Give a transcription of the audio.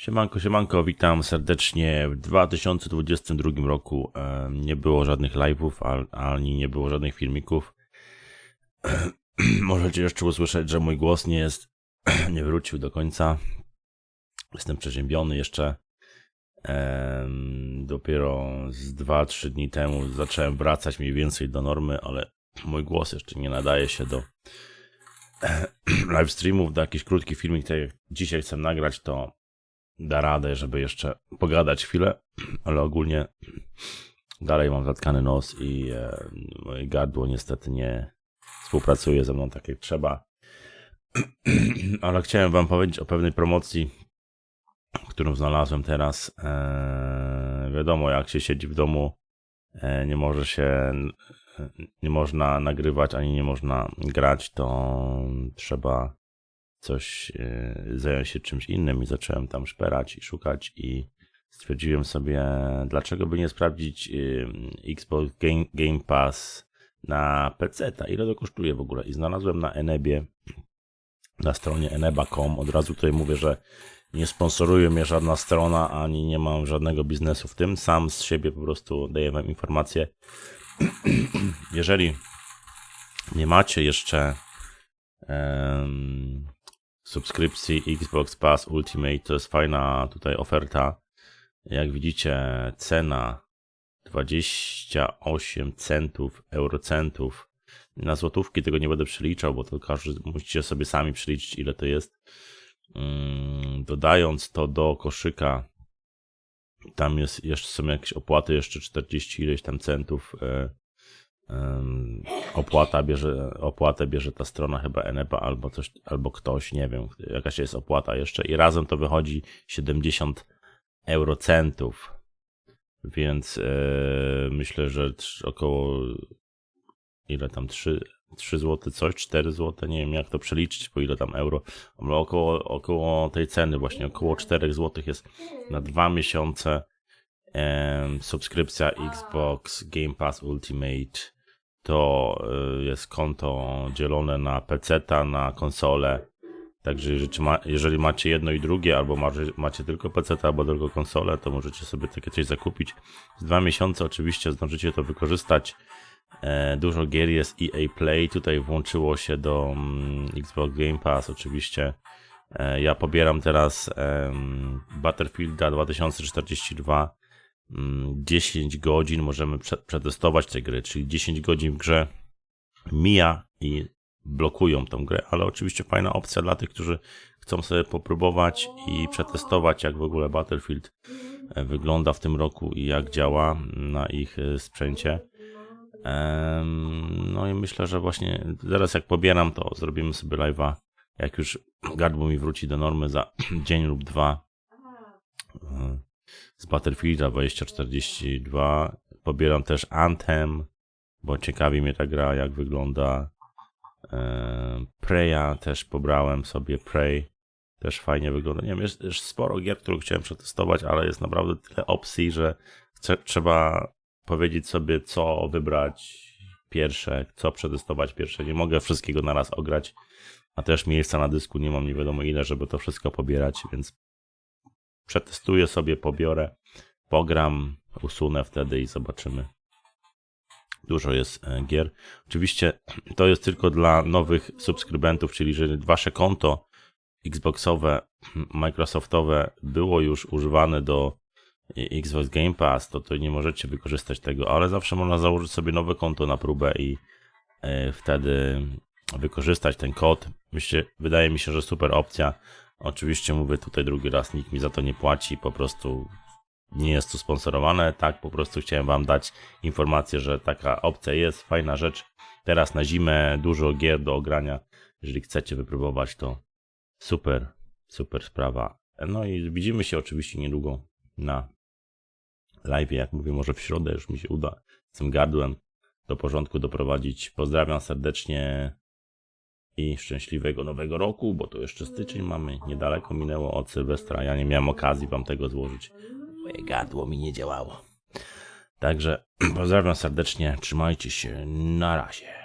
Siemanko, siemanko, witam serdecznie. W 2022 roku e, nie było żadnych live'ów, ani nie było żadnych filmików. Możecie jeszcze usłyszeć, że mój głos nie jest, nie wrócił do końca. Jestem przeziębiony jeszcze. Dopiero z 2-3 dni temu zacząłem wracać mniej więcej do normy, ale mój głos jeszcze nie nadaje się do live streamów, do jakichś krótkich filmik, tak jak dzisiaj chcę nagrać, to da radę, żeby jeszcze pogadać chwilę, ale ogólnie dalej mam zatkany nos i e, moje gardło niestety nie współpracuje ze mną tak jak trzeba. ale chciałem wam powiedzieć o pewnej promocji, którą znalazłem teraz. E, wiadomo, jak się siedzi w domu, e, nie może się, nie można nagrywać, ani nie można grać, to trzeba coś e, zająć się czymś innym i zacząłem tam szperać i szukać i stwierdziłem sobie, dlaczego by nie sprawdzić e, Xbox Game, Game Pass na PC, -ta. ile to kosztuje w ogóle i znalazłem na Enebie, na stronie eneba.com, od razu tutaj mówię, że nie sponsoruje mnie żadna strona, ani nie mam żadnego biznesu w tym, sam z siebie po prostu daję wam informacje. Jeżeli nie macie jeszcze em, subskrypcji Xbox Pass Ultimate, to jest fajna tutaj oferta. Jak widzicie, cena 28 centów, eurocentów. Na złotówki tego nie będę przeliczał, bo to każdy musicie sobie sami przeliczyć, ile to jest. Mm, Dodając to do koszyka, tam jest jeszcze są jakieś opłaty, jeszcze 40 ileś tam centów. Opłata bierze, opłatę bierze ta strona chyba Enepa albo coś, albo ktoś, nie wiem, jakaś jest opłata jeszcze. I razem to wychodzi 70 eurocentów. Więc e, myślę, że około ile tam 3, 3 zł coś, 4 zł, nie wiem jak to przeliczyć, po ile tam euro, ale około, około tej ceny właśnie, około 4 zł jest na dwa miesiące subskrypcja Xbox Game Pass Ultimate to y, jest konto dzielone na PC, na konsolę. Także jeżeli, ma, jeżeli macie jedno i drugie, albo macie, tylko PC, albo tylko konsolę, to możecie sobie takie coś zakupić. Z dwa miesiące oczywiście zdążycie to wykorzystać. E, dużo gier jest EA Play, tutaj włączyło się do mm, Xbox Game Pass oczywiście. E, ja pobieram teraz Battlefielda 2042 mm, 10 godzin możemy prze- przetestować te gry, czyli 10 godzin w grze mija i blokują tą grę, ale oczywiście fajna opcja dla tych, którzy chcą sobie popróbować i przetestować, jak w ogóle Battlefield e, wygląda w tym roku i jak działa na ich e, sprzęcie. No i myślę, że właśnie zaraz jak pobieram, to zrobimy sobie live'a, jak już gardło mi wróci do normy za dzień lub dwa e, z Battlefielda 2042. Pobieram też Anthem, bo ciekawi mnie ta gra, jak wygląda. E, Preya też pobrałem sobie Prey. Też fajnie wygląda. Nie wiem, jest, jest sporo gier, które chciałem przetestować, ale jest naprawdę tyle opcji, że trzeba powiedzieć sobie, co wybrać pierwsze, co przetestować pierwsze. Nie mogę wszystkiego naraz ograć, a też miejsca na dysku nie mam nie wiadomo ile, żeby to wszystko pobierać, więc przetestuję sobie, pobiorę, pogram, usunę wtedy i zobaczymy. Dużo jest e, gier. Oczywiście to jest tylko dla nowych subskrybentów, czyli jeżeli wasze konto Xboxowe, Microsoftowe było już używane do e, Xbox Game Pass, to, to nie możecie wykorzystać tego, ale zawsze można założyć sobie nowe konto na próbę i e, wtedy wykorzystać ten kod. Myślę, wydaje mi się, że super opcja. Oczywiście mówię tutaj drugi raz, nikt mi za to nie płaci, po prostu nie jest to sponsorowane, tak, po prostu chciałem wam dać informację, że taka opcja jest, fajna rzecz. Teraz na zimę dużo gier do ogrania, jeżeli chcecie wypróbować, to super, super sprawa. No i widzimy się oczywiście niedługo na live, jak mówię, może w środę już mi się uda z tym gardłem do porządku doprowadzić. Pozdrawiam serdecznie i szczęśliwego nowego roku, bo to jeszcze styczeń mamy, niedaleko minęło od Sylwestra, ja nie miałem okazji wam tego złożyć. Moje gardło mi nie działało. Także pozdrawiam serdecznie, trzymajcie się, na razie.